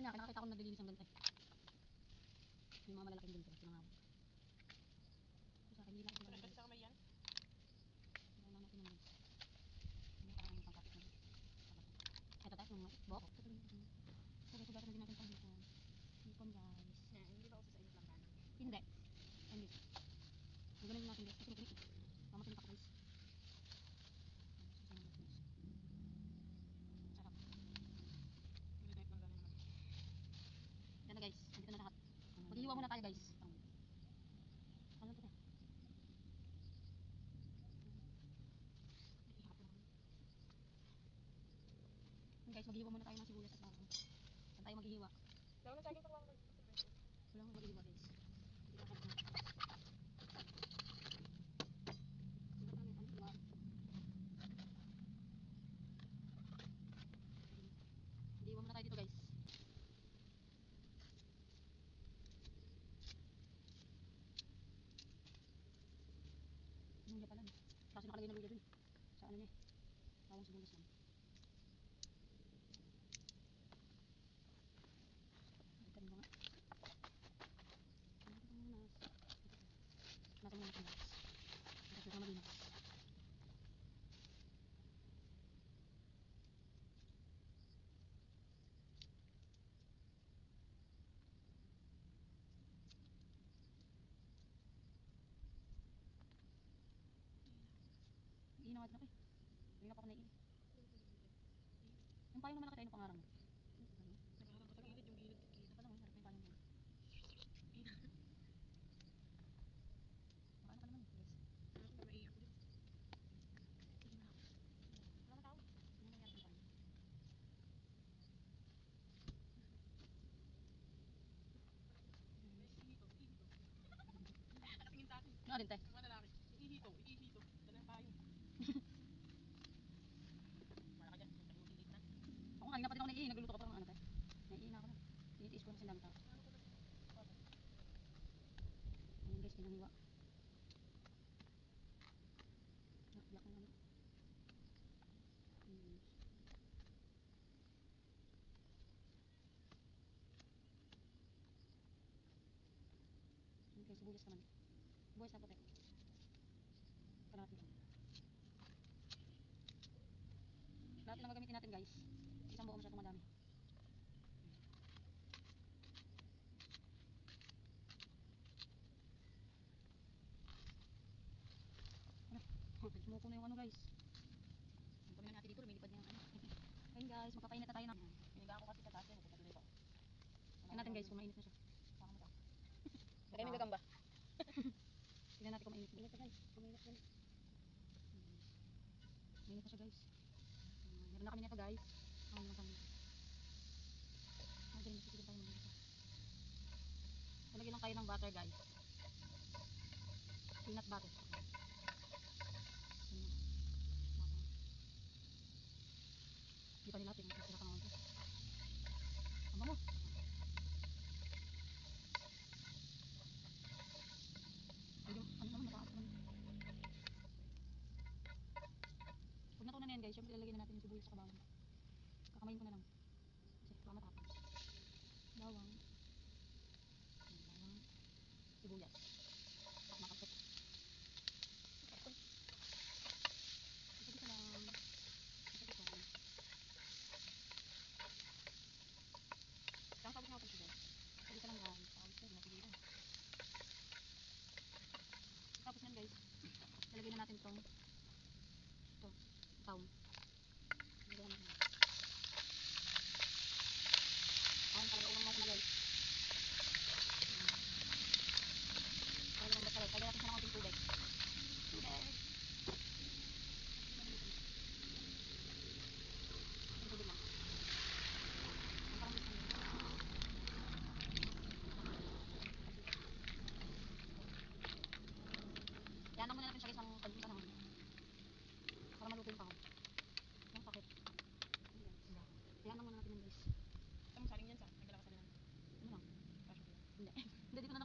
niya, nakakita ko naglilinis ng ganito. eh. Yung mga malalaking ganito, sinangawag. Ito sa akin, hindi ako kasi sa kamay yan. Wala na natin ng guys. Hindi parang ang pangkapit na. Ito tayo. Ito yung sugat-sugat na din natin pang. Hipon guys. Hindi ba uso sa inyo lang kanan? Hindi. Hindi. Ang ganun natin guys. Kasi kinikit. Mama tinipak guys. Sarap. Hindi type lang gano'n naman. Yan na guys. Nandito na lahat. Maghihiwa muna tayo guys. Ano to? Maghihiwa muna tayo ng sibuyas at bawang. Saan tayo maghihiwa? Daw na sa akin wala Wala akong maghihiwa guys. Hiwa. Muna tayo dito guys. Luya pala. Kasi nakalagay na luya dun. Sa ano niya eh. Bawang sibuyas lang. Balikan ko nga. Ano ito muna? Nasa muna ito guys. Kasi ito malinis. Iinaw natin ako eh. Hindi na pa ako naiinit. Yung payong naman nakita, ano pangarang mo? Nagharap ka sa yung gilid. Ito may harap yung payong mo. Makaano ka naman eh, guys. Ako, maiiyak ko din. Na. Wala na tao. Ano nangyari sa payong? Ihito. Nakatingin sa. Ano te? Yung mga lalaki. Ihito, ihito. Dala ang payo. Wala ka dyan. Yung gilid na. Ako kanina pa din ako naiihi, nagluluto ka pa ng ano, te. Naiihi na ako na. Na kasi dami tao. Ayan guys, pinangiwa. Nakbiyak ng ano. Hmm. Ayan guys, sibuyas naman. Sibuyas na puti. Kalahati lang. Lahat na gagamitin natin guys. Isang buo masyadong madami. Sumuko na yung ano guys. Ang kami natin dito, lumilipad na yung ano. Ayun guys, magpapainit na tayo ng... Pinigaan ko kasi sa taas yan. Pupunta dito. Tingnan natin guys kung mainit na siya. Saka mo ta. Lagay mo yung gagamba. Tingnan natin kung mainit. Mainit na guys. Mainit na. Hmm. Mainit na siya guys. Hmm, Meron na kami nito guys. Ang lang kami. Ang galing kasi tayo mag-isa. Talagyan lang tayo ng butter guys. Peanut butter. Ayan. Butter. Hindi pa nila natin. Sira ka naman ito. Tama mo. Medyo, ano naman, mataas naman. Pag natunan na yan guys, syempre ilalagay na natin yung sibuyas sa bawang. Kakamayin ko na lang. Kasi baka matapos. Bawang. Bawang. Sibuyas. At makapit. Isa-isa lang. Isa-isa lang. Na ako guys? Isa-isa lang guys. Ginatigilan. Tapos yan guys, lalagay na natin itong ito, taong. delito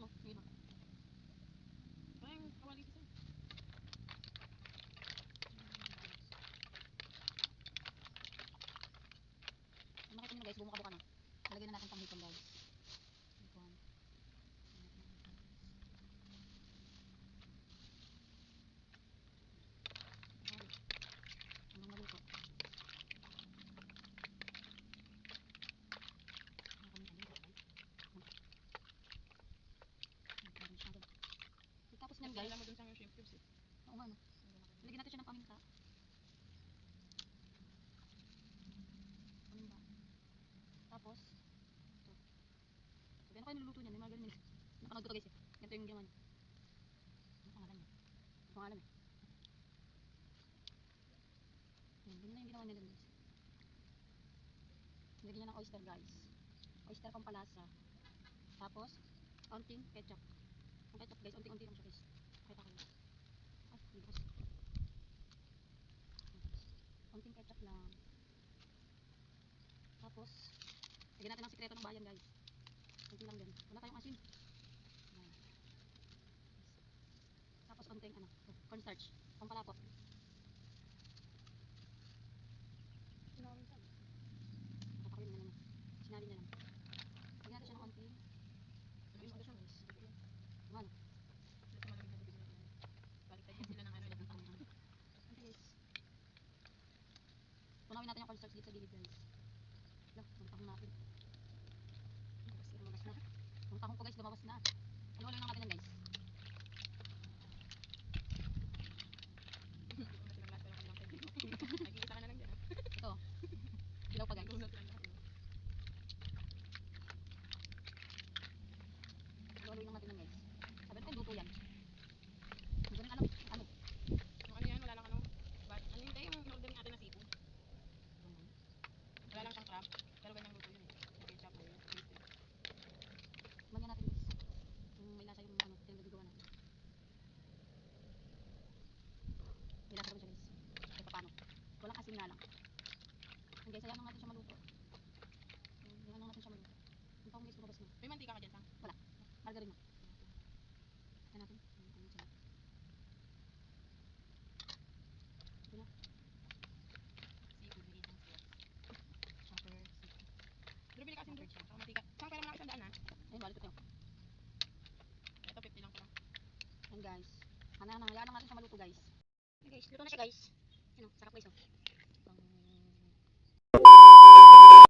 guys, Nagdala mo dun sa shrimp cubes eh. oo nga no. Lagyan natin siya ng paminta. Paminta. Tapos, ito. Sabi ano kayo niluluto niyan? May mga ganun. Napanood ko guys eh. Ganito yung ginawa niya. Ano pangalan niya? Ano pangalan eh? Yan, ganyan na yung ginawa niya dyan guys. Lagyan niya ng oyster guys. Oyster pampalasa. Tapos, konting ketchup. Ang ketchup guys, unti-unti lang siya guys. Pakita ko yun. Ay, hindi guys. Konting ketchup lang. Tapos, lagyan natin ang sikreto ng bayan guys. Kunti lang din. Wala tayong asin. Tapos konting ano, cornstarch. Pampalapot. Sinawin siya. Nakapakawin niya lang. Sinabi niya lang. Lagyan natin siya ng konting Ayun, ito siya. guys. Ito yan. Ano? Ito malamig na tubig na yan. Baliktad yan sila ng ano, ng tangka. Konti guys. Tunawin natin yung cornstarch dito sa gilid guys. Wala, magtahong natin. Lumabas na. Ang tahong ko guys, lumabas na. Haluin lang natin yan guys. Hindi ko na silang lahat, pero kanilang pwede. Nag-iisa ka na lang dyan. ah. Ito. Dilaw pa guys. Nag-uuna silang lahat. eh. Haluin lang natin yan guys. Sabi ko luto yan. Hindi ko rin alam. Ano? Yung ano yan, wala lang ano. But, ano yung tayo yung in-order natin na seafood? Wala lang siyang crab. Pero ganyang luto yun eh. Yung ketchup o yung oyster. Lagyan natin guys. Yung may lasa yung ano, yung nagagawa natin. May lasa naman siya guys. Kahit pa paano. Walang asin nga lang. Yan guys, hayaan lang natin siya maluto. Hayaan lang natin siya maluto. Ang tahong guys, lumabas na. May mantika ka dyan, Sang? Margarine na. Yan natin. Yan siya. Ito na. Seafood, sila. Chopper. Pero bili ka asin doon. Mo lang isang daan ha. Ayun, balik ko ito. Ito, 50 lang. Yan guys. Ano na, hayaan lang natin siya maluto guys. Guys, luto na siya guys. Ano, sarap guys oh.